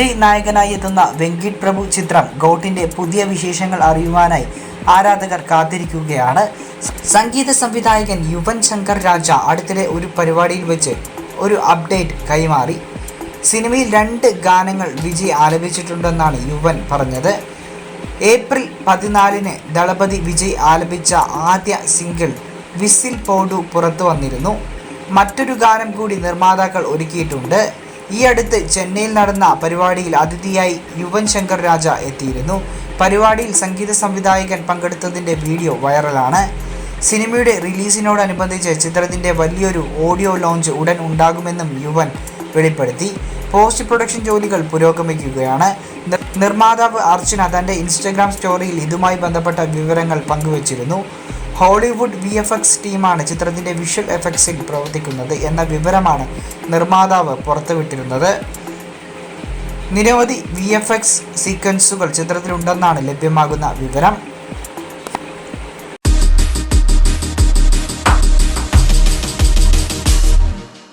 വിജയ് നായകനായി എത്തുന്ന വെങ്കിട് പ്രഭു ചിത്രം ഗോട്ടിന്റെ പുതിയ വിശേഷങ്ങൾ അറിയുവാനായി ആരാധകർ കാത്തിരിക്കുകയാണ്. സംഗീത സംവിധായകൻ യുവൻ ശങ്കർ രാജ അടുത്തിടെ ഒരു പരിപാടിയിൽ വെച്ച് ഒരു അപ്ഡേറ്റ് കൈമാറി. സിനിമയിൽ രണ്ട് ഗാനങ്ങൾ വിജയ് ആലപിച്ചിട്ടുണ്ടെന്നാണ് യുവൻ പറഞ്ഞത്. ഏപ്രിൽ പതിനാലിന് ദളപതി വിജയ് ആലപിച്ച ആദ്യ സിംഗിൾ വിസിൽ പോഡു പുറത്തു വന്നിരുന്നു. മറ്റൊരു ഗാനം കൂടി നിർമ്മാതാക്കൾ ഒരുക്കിയിട്ടുണ്ട്. ഈ അടുത്ത് ചെന്നൈയിൽ നടന്ന പരിപാടിയിൽ അതിഥിയായി യുവൻ ശങ്കർ രാജ എത്തിയിരുന്നു. പരിപാടിയിൽ സംഗീത സംവിധായകൻ പങ്കെടുത്തതിന്റെ വീഡിയോ വൈറലാണ്. സിനിമയുടെ റിലീസിനോടനുബന്ധിച്ച് ചിത്രത്തിന്റെ വലിയൊരു ഓഡിയോ ലോഞ്ച് ഉടൻ ഉണ്ടാകുമെന്നും യുവൻ വെളിപ്പെടുത്തി. പോസ്റ്റ് പ്രൊഡക്ഷൻ ജോലികൾ പുരോഗമിക്കുകയാണ്. നിർമ്മാതാവ് അർച്ചന തന്റെ ഇൻസ്റ്റഗ്രാം സ്റ്റോറിയിൽ ഇതുമായി ബന്ധപ്പെട്ട വിവരങ്ങൾ പങ്കുവച്ചിരുന്നു. ഹോളിവുഡ് വി എഫ് എക്സ് ടീമാണ് ചിത്രത്തിന്റെ വിഷ്വൽ എഫക്ട്സിൽ പ്രവർത്തിക്കുന്നത് എന്ന വിവരമാണ് നിർമ്മാതാവ് പുറത്തുവിട്ടിരുന്നത്. നിരവധി വി എഫ് എക്സ് സീക്വൻസുകൾ ചിത്രത്തിലുണ്ടെന്നാണ് ലഭ്യമാകുന്ന വിവരം.